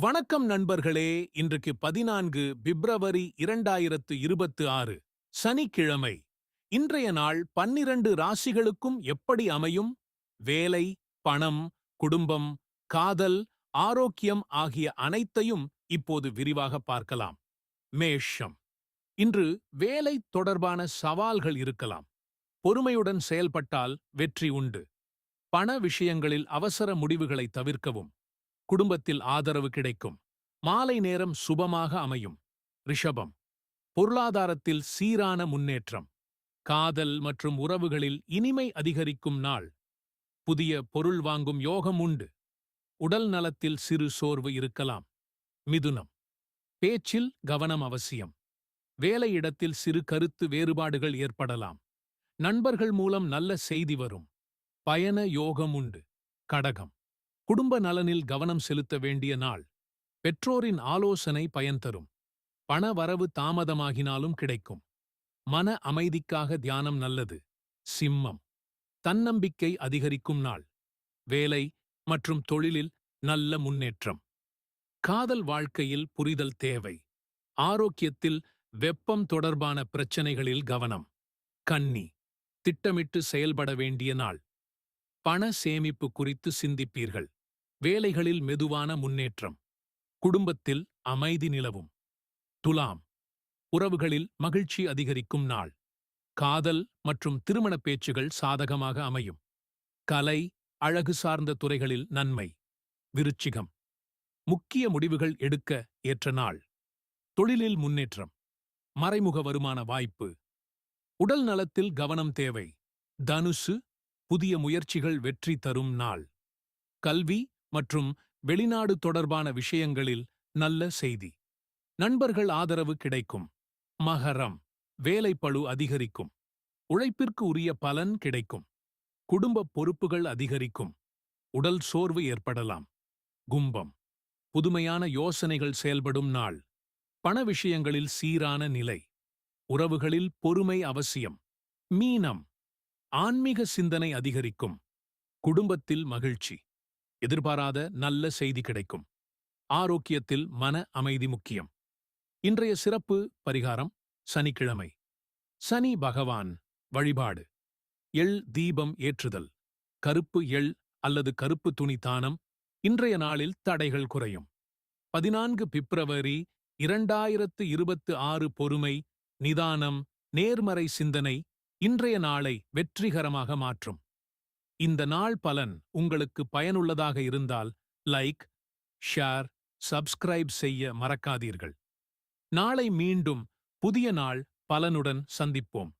வணக்கம் நண்பர்களே இன்றைக்கு பதினான்கு பிப்ரவரி இரண்டாயிரத்து இருபத்து ஆறு சனிக்கிழமை. இன்றைய நாள் பன்னிரண்டு ராசிகளுக்கும் எப்படி அமையும்? வேலை பணம் குடும்பம் காதல் ஆரோக்கியம் ஆகிய அனைத்தையும் இப்போது விரிவாக பார்க்கலாம். மேஷம். இன்று வேலை தொடர்பான சவால்கள் இருக்கலாம். பொறுமையுடன் செயல்பட்டால் வெற்றி உண்டு. பண விஷயங்களில் அவசர முடிவுகளை தவிர்க்கவும். குடும்பத்தில் ஆதரவு கிடைக்கும். மாலை நேரம் சுபமாக அமையும். ரிஷபம். பொருளாதாரத்தில் சீரான முன்னேற்றம். காதல் மற்றும் உறவுகளில் இனிமை அதிகரிக்கும் நாள். புதிய பொருள் வாங்கும் யோகம் உண்டு. உடல் நலத்தில் சிறு சோர்வு இருக்கலாம். மிதுனம். பேச்சில் கவனம் அவசியம். வேலையிடத்தில் சிறு கருத்து வேறுபாடுகள் ஏற்படலாம். நண்பர்கள் மூலம் நல்ல செய்தி வரும். பயண யோகம் உண்டு. கடகம். குடும்ப நலனில் கவனம் செலுத்த வேண்டிய நாள். பெற்றோரின் ஆலோசனை பயன் தரும். பண வரவு தாமதமாகினாலும் கிடைக்கும். மன அமைதிக்காக தியானம் நல்லது. சிம்மம். தன்னம்பிக்கை அதிகரிக்கும் நாள். வேலை மற்றும் தொழிலில் நல்ல முன்னேற்றம். காதல் வாழ்க்கையில் புரிதல் தேவை. ஆரோக்கியத்தில் வெப்பம் தொடர்பான பிரச்சனைகளில் கவனம். கன்னி திட்டமிட்டு செயல்பட வேண்டிய நாள். பண சேமிப்பு குறித்து சிந்திப்பீர்கள். வேலைகளில் மெதுவான முன்னேற்றம். குடும்பத்தில் அமைதி நிலவும். துலாம் உறவுகளில் மகிழ்ச்சி அதிகரிக்கும் நாள். காதல் மற்றும் திருமண பேச்சுகள் சாதகமாக அமையும். கலை அழகு சார்ந்த துறைகளில் நன்மை. விருச்சிகம் முக்கிய முடிவுகள் எடுக்க ஏற்ற நாள். தொழிலில் முன்னேற்றம் மறைமுக வருமான வாய்ப்பு. உடல் நலத்தில் கவனம் தேவை. தனுசு புதிய முயற்சிகள் வெற்றி தரும் நாள். கல்வி மற்றும் வெளிநாடு தொடர்பான விஷயங்களில் நல்ல செய்தி. நண்பர்கள் ஆதரவு கிடைக்கும். மகரம் வேலைப்பழு அதிகரிக்கும். உழைப்பிற்கு உரிய பலன் கிடைக்கும். குடும்ப பொறுப்புகள் அதிகரிக்கும். உடல் சோர்வு ஏற்படலாம். கும்பம் புதுமையான யோசனைகள் செயல்படும் நாள். பண விஷயங்களில் சீரான நிலை. உறவுகளில் பொறுமை அவசியம். மீனம் ஆன்மீக சிந்தனை அதிகரிக்கும். குடும்பத்தில் மகிழ்ச்சி. எதிர்பாராத நல்ல செய்தி கிடைக்கும். ஆரோக்கியத்தில் மன அமைதி முக்கியம். இன்றைய சிறப்பு பரிகாரம் சனிக்கிழமை. சனி பகவான் வழிபாடு. எள் தீபம் ஏற்றுதல். கருப்பு எள் அல்லது கருப்பு துணி தானம் இன்றைய நாளில் தடைகள் குறையும். பதினான்கு பிப்ரவரி இரண்டாயிரத்து இருபத்து ஆறு பொறுமை நிதானம் நேர்மறை சிந்தனை இன்றைய நாளை வெற்றிகரமாக மாற்றும். இந்த நாள் பலன் உங்களுக்கு பயனுள்ளதாக இருந்தால் லைக் ஷேர் சப்ஸ்கிரைப் செய்ய மறக்காதீர்கள். நாளை மீண்டும் புதிய நாள் பலனுடன் சந்திப்போம்.